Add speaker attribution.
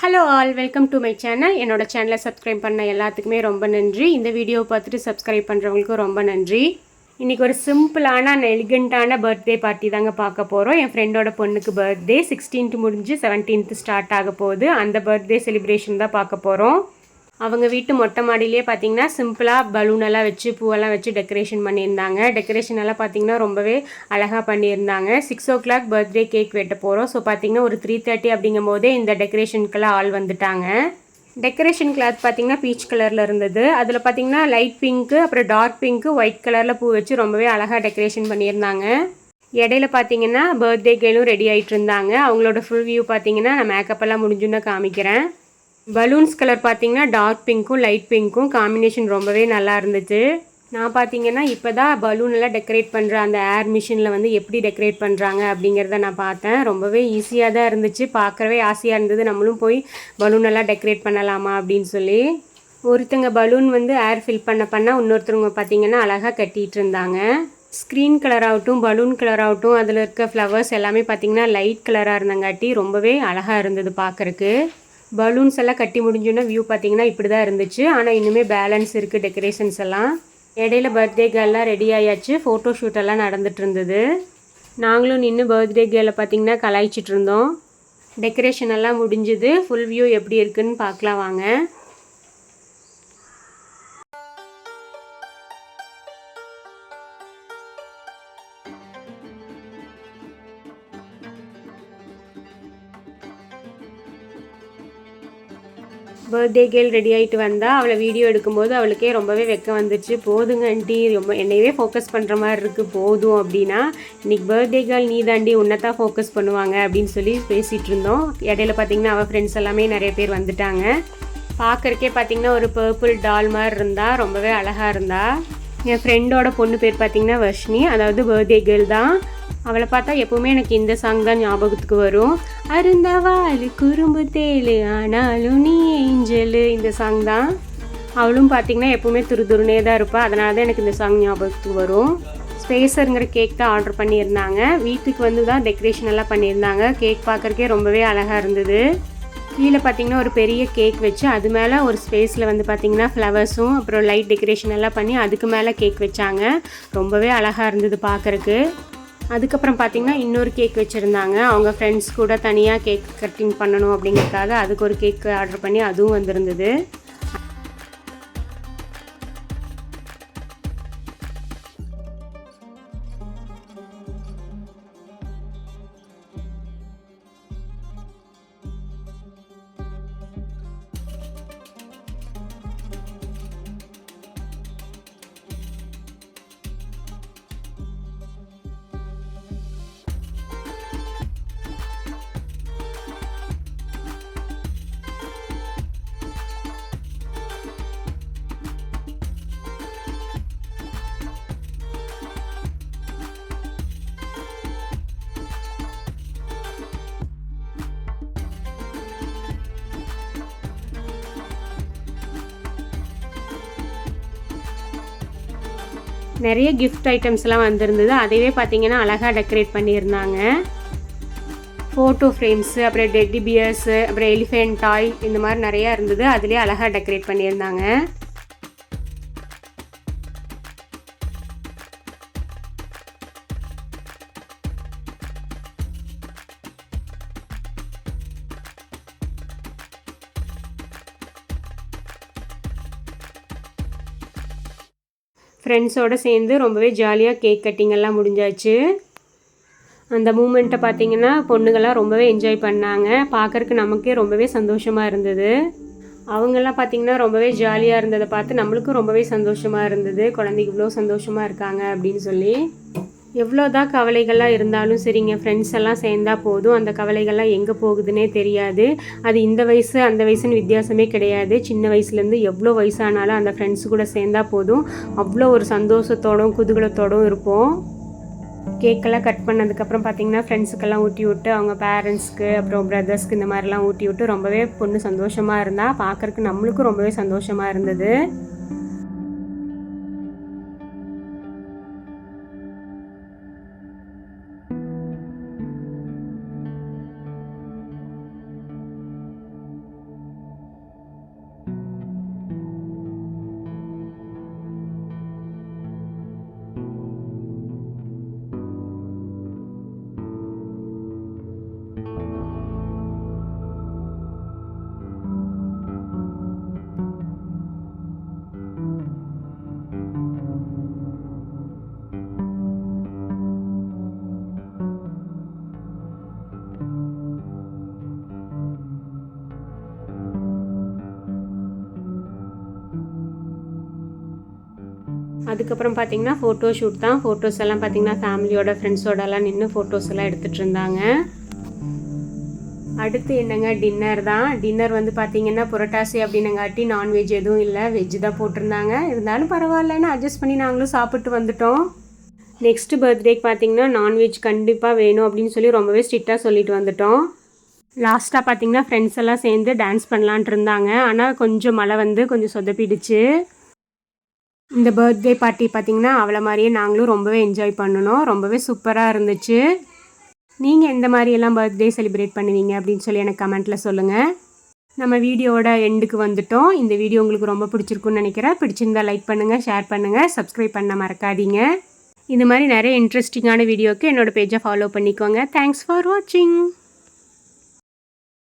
Speaker 1: Hello all welcome to my channel என்னோட சேனலை subscribe பண்ண எல்லாத்துக்குமே ரொம்ப நன்றி. இந்த வீடியோ பார்த்துட்டு சப்ஸ்கிரைப் பண்ணுறவங்களுக்கும் ரொம்ப நன்றி. இன்றைக்கி ஒரு சிம்பிளான எலிகண்ட்டான பர்த்டே பார்ட்டி தாங்க பார்க்க போகிறோம் என் ஃப்ரெண்டோட பொண்ணுக்கு பர்த்டே சிக்ஸ்டீன்த் முடிஞ்சு செவன்டீன்த் ஸ்டார்ட் ஆக போகுது. அந்த பர்த்டே செலிப்ரேஷன் தான் பார்க்க போகிறோம் அவங்க வீட்டு மொட்டை மாடியிலே பார்த்தீங்கன்னா சிம்பிளாக பலூன் எல்லாம் வச்சு பூவெல்லாம் வச்சு டெக்கரேஷன் பண்ணியிருந்தாங்க. டெக்கரேஷன் எல்லாம் பார்த்தீங்கன்னா ரொம்பவே அழகாக பண்ணியிருந்தாங்க. Six o'clock birthday cake வெட்ட போகிறோம் ஸோ பார்த்தீங்கன்னா ஒரு த்ரீ தேர்ட்டி அப்படிங்கும் போதே இந்த டெக்கரேஷனுக்கெல்லாம் ஆள் வந்துட்டாங்க. டெக்கரேஷன் கிளாத் பார்த்தீங்கன்னா பீச் கலரில் இருந்தது. அதில் பார்த்தீங்கன்னா லைட் பிங்க்கு அப்புறம் டார்க் பிங்க்கு ஒயிட் கலரில் பூ வச்சு ரொம்பவே அழகாக டெக்கரேஷன் பண்ணியிருந்தாங்க. இடையில பார்த்தீங்கன்னா பர்த்டே கேலும் ரெடி ஆகிட்டு இருந்தாங்க. அவங்களோட ஃபுல் வியூ பார்த்தீங்கன்னா நான் மேக்கப் எல்லாம் முடிஞ்சுன்னு காமிக்கிறேன். பலூன்ஸ் கலர் பார்த்தீங்கன்னா டார்க் பிங்க்கும் லைட் பிங்க்கும் காம்பினேஷன் ரொம்பவே நல்லா இருந்துச்சு. நான் பார்த்தீங்கன்னா இப்போ தான் பலூன் எல்லாம் டெக்கரேட் பண்ணுற அந்த ஏர் மிஷினில் வந்து எப்படி டெக்கரேட் பண்ணுறாங்க அப்படிங்கிறத நான் பார்த்தேன் ரொம்பவே ஈஸியாக தான் இருந்துச்சு. பார்க்கறவே ஆசையாக இருந்தது. நம்மளும் போய் பலூன் எல்லாம் டெக்கரேட் பண்ணலாமா அப்படின்னு சொல்லி. ஒருத்தங்க பலூன் வந்து ஏர் ஃபில் பண்ண பண்ண இன்னொருத்தவங்க பார்த்தீங்கன்னா அழகாக கட்டிகிட்டு இருந்தாங்க. ஸ்க்ரீன் கலர் ஆகட்டும் பலூன் கலர் ஆகட்டும் அதில் இருக்க ஃப்ளவர்ஸ் எல்லாமே பார்த்தீங்கன்னா லைட் கலராக இருந்தங்காட்டி ரொம்பவே அழகாக இருந்தது பார்க்குறக்கு பலூன்ஸ் எல்லாம் கட்டி முடிஞ்சோன்னா வியூ பார்த்தீங்கன்னா இப்படி தான் இருந்துச்சு. ஆனால் இன்னுமே பேலன்ஸ் இருக்குது டெக்கரேஷன்ஸ் எல்லாம். இடையில பர்த்டே கேர்லாம் ரெடி ஆயாச்சு. ஃபோட்டோ ஷூட் எல்லாம் நடந்துட்டு இருந்தது. நாங்களும் நின்று பர்த்டே கேர்லை பார்த்தீங்கன்னா கலாய்ச்சிட்டு இருந்தோம். டெக்கரேஷன் எல்லாம் முடிஞ்சுது. ஃபுல் வியூ எப்படி இருக்குன்னு பார்க்கலாம் வாங்க. பர்த்டே கேர்ள் ரெடி ஆகிட்டு வந்தால் அவளை வீடியோ எடுக்கும்போது அவளுக்கே ரொம்பவே வெக்கம் வந்துச்சு போதுங்க ஆண்டி ரொம்ப என்னையவே ஃபோக்கஸ் பண்ணுற மாதிரி இருக்குது போதும் அப்படின்னா இன்னைக்கு பர்த்டே கேர்ள் நீ தாண்டி உன்னை தான் ஃபோக்கஸ் பண்ணுவாங்க அப்படின்னு சொல்லி பேசிகிட்டு இருந்தோம். இடையில பார்த்தீங்கன்னா அவள் ஃப்ரெண்ட்ஸ் எல்லாமே நிறைய பேர் வந்துட்டாங்க. பார்க்கறக்கே பார்த்தீங்கன்னா ஒரு பர்பிள் டால் மாதிரி இருந்தால் ரொம்பவே அழகாக இருந்தா. என் ஃப்ரெண்டோட பொண்ணு பேர் பார்த்திங்கன்னா வர்ஷினி. அதாவது பர்த்டே கேர்ள் தான். அவளை பார்த்தா எப்போவுமே எனக்கு இந்த சாங் தான் ஞாபகத்துக்கு வரும். அருந்தவாள் குறும்பு தேலு ஆனாலும் நீ ஏஞ்சலு இந்த சாங் தான். அவளும் பார்த்தீங்கன்னா எப்போவுமே துரு துருனே தான் இருப்பாள் அதனால தான் எனக்கு இந்த சாங் ஞாபகத்துக்கு வரும். ஸ்பேசருங்கிற கேக் தான் ஆர்டர் பண்ணியிருந்தாங்க. வீட்டுக்கு வந்து தான் டெக்கரேஷன் எல்லாம் பண்ணியிருந்தாங்க. கேக் பார்க்குறக்கே ரொம்பவே அழகாக இருந்தது. கீழே பார்த்தீங்கன்னா ஒரு பெரிய கேக் வச்சு அது மேலே ஒரு ஸ்பேஸில் வந்து பார்த்தீங்கன்னா ஃப்ளவர்ஸும் அப்புறம் லைட் டெக்கரேஷன் எல்லாம் பண்ணி அதுக்கு மேலே கேக் வச்சாங்க. ரொம்பவே அழகாக இருந்தது பார்க்குறக்கு. அதுக்கப்புறம் பார்த்தீங்கன்னா இன்னொரு கேக் வச்சுருந்தாங்க. அவங்க ஃப்ரெண்ட்ஸ் கூட தனியாக கேக் கட்டிங் பண்ணணும் அப்படிங்கிறதுக்காக அதுக்கு ஒரு கேக் ஆர்டர் பண்ணி அதுவும் வந்திருந்தது. நிறைய கிஃப்ட் ஐட்டம்ஸ்லாம் வந்திருந்தது. அதையே பார்த்தீங்கன்னா அழகாக டெக்கரேட் பண்ணியிருந்தாங்க. ஃபோட்டோ ஃப்ரேம்ஸு அப்புறம் டெட்டி பியர்ஸு அப்புறம் எலிஃபென்ட் டாய் இந்த மாதிரி நிறையா இருந்தது. அதுலேயே அழகாக டெக்கரேட் பண்ணியிருந்தாங்க. ஃப்ரெண்ட்ஸோடு சேர்ந்து ரொம்பவே ஜாலியாக கேக் கட்டிங் எல்லாம் முடிஞ்சாச்சு. அந்த மூமெண்ட்டை பார்த்தீங்கன்னா பொண்ணுங்கள்லாம் ரொம்பவே என்ஜாய் பண்ணாங்க. பார்க்குறக்கு நமக்கே ரொம்பவே சந்தோஷமாக இருந்தது. அவங்கெல்லாம் பார்த்தீங்கன்னா ரொம்பவே ஜாலியாக இருந்ததை பார்த்து நம்மளுக்கும் ரொம்பவே சந்தோஷமாக இருந்தது. குழந்தைக்கு இவ்வளோ சந்தோஷமாக இருக்காங்க அப்படின்னு சொல்லி. எவ்வளோதான் கவலைகள்லாம் இருந்தாலும் சரிங்க ஃப்ரெண்ட்ஸ் எல்லாம் சேர்ந்தால் போதும். அந்த கவலைகள்லாம் எங்கே போகுதுன்னே தெரியாது. அது இந்த வயசு அந்த வயசுன்னு வித்தியாசமே கிடையாது. சின்ன வயசுலேருந்து எவ்வளோ வயசானாலும் அந்த ஃப்ரெண்ட்ஸ் கூட சேர்ந்தா போதும். அவ்வளோ ஒரு சந்தோஷத்தோடும் குதூகலத்தோடும் இருப்போம். கேக்கெல்லாம் கட் பண்ணதுக்கப்புறம் பார்த்தீங்கன்னா ஃப்ரெண்ட்ஸுக்கெல்லாம் ஊட்டி விட்டு அவங்க பேரண்ட்ஸ்க்கு அப்புறம் பிரதர்ஸ்க்கு இந்த மாதிரிலாம் ஊட்டி விட்டு ரொம்பவே பொண்ணு சந்தோஷமாக இருந்தால் பார்க்குறக்கு நம்மளுக்கும் ரொம்பவே சந்தோஷமாக இருந்தது. அதுக்கப்புறம் பார்த்தீங்கன்னா ஃபோட்டோ ஷூட் தான். ஃபோட்டோஸ் எல்லாம் பார்த்தீங்கன்னா ஃபேமிலியோட ஃப்ரெண்ட்ஸோடலாம் நின்று ஃபோட்டோஸ் எல்லாம் எடுத்துகிட்டு இருந்தாங்க. அடுத்து என்னங்க? டின்னர் தான். டின்னர் வந்து பார்த்தீங்கன்னா புரட்டாசி அப்படின்னங்காட்டி நான்வெஜ் எதுவும் இல்லை. வெஜ் தான் போட்டிருந்தாங்க. இருந்தாலும் பரவாயில்லன்னு அட்ஜஸ்ட் பண்ணி நாங்களும் சாப்பிட்டு வந்துட்டோம். நெக்ஸ்ட் பர்த்டேக்கு பார்த்தீங்கன்னா நான்வெஜ் கண்டிப்பாக வேணும் அப்படின்னு சொல்லி ரொம்பவே ஸ்ட்ரிக்டாக சொல்லிட்டு வந்துட்டோம். லாஸ்ட்டாக பார்த்தீங்கன்னா ஃப்ரெண்ட்ஸ் எல்லாம் சேர்ந்து டான்ஸ் பண்ணலான்ட்டு இருந்தாங்க. ஆனால் கொஞ்சம் மழை வந்து கொஞ்சம் சொதப்பிடுச்சு. இந்த பர்த்டே பார்ட்டி பார்த்தீங்கன்னா அவளை மாதிரியே நாங்களும் ரொம்பவே என்ஜாய் பண்ணணும். ரொம்பவே சூப்பராக இருந்துச்சு. நீங்கள் எந்த மாதிரியெல்லாம் பர்த்டே செலிப்ரேட் பண்ணுவீங்க அப்படின்னு சொல்லி எனக்கு கமெண்ட்டில் சொல்லுங்கள் நம்ம வீடியோவோட எண்டுக்கு வந்துட்டோம். இந்த வீடியோ உங்களுக்கு ரொம்ப பிடிச்சிருக்குன்னு நினைக்கிறேன். பிடிச்சிருந்தா லைக் பண்ணுங்கள் ஷேர் பண்ணுங்கள் சப்ஸ்கிரைப் பண்ண மறக்காதீங்க. இந்த மாதிரி நிறைய இன்ட்ரெஸ்டிங்கான வீடியோக்கு என்னோட பேஜை ஃபாலோ பண்ணிக்கோங்க. தேங்க்ஸ் ஃபார் வாட்சிங்